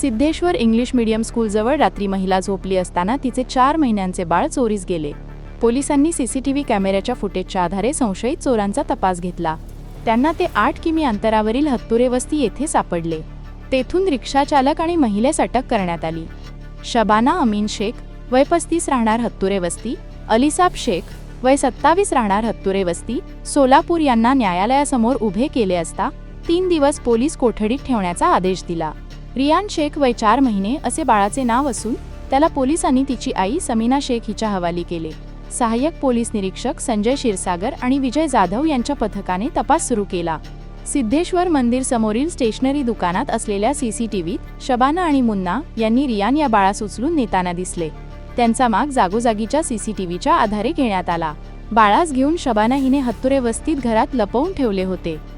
Siddheshwar English medium स्कूलजवळ रात्री महिला झोपली असताना तिचे चार महिन्यांचे बाळ चोरीस गेले. पोलिसांनी सीसीटीव्ही कॅमेऱ्याच्या फुटेजच्या आधारे संशयित चोरांचा तपास घेतला. त्यांना ते आठ किमी अंतरावरील हत्तुरे वस्ती येथे सापडले. तेथून रिक्षाचालक आणि महिलेस अटक करण्यात आली. शबाना अमीन शेख वय पस्तीस राहणार हत्तुरे वस्ती अलिसाब शेख वय सत्तावीस राहणार हत्तुरे वस्ती सोलापूर यांना न्यायालयासमोर उभे केले असता तीन दिवस पोलीस कोठडीत ठेवण्याचा आदेश दिला. रियान शेख वय चार महिने असे बाळाचे नाव असून त्याला पोलिसांनी तिची आई समीना शेख हिच्या हवाली केले. सहाय्यक पोलीस निरीक्षक संजय क्षीरसागर आणि विजय जाधव यांच्या पथकाने तपास सुरू केला. सिद्धेश्वर मंदिर समोरील स्टेशनरी दुकानात असलेल्या सीसीटीव्हीत शबाना आणि मुन्ना यांनी रियान या बाळास उचलून नेताना दिसले. त्यांचा माग जागोजागीच्या सीसीटीव्हीच्या आधारे घेण्यात आला. बाळास घेऊन शबाना हिने हत्तुरे वस्तीत घरात लपवून ठेवले होते.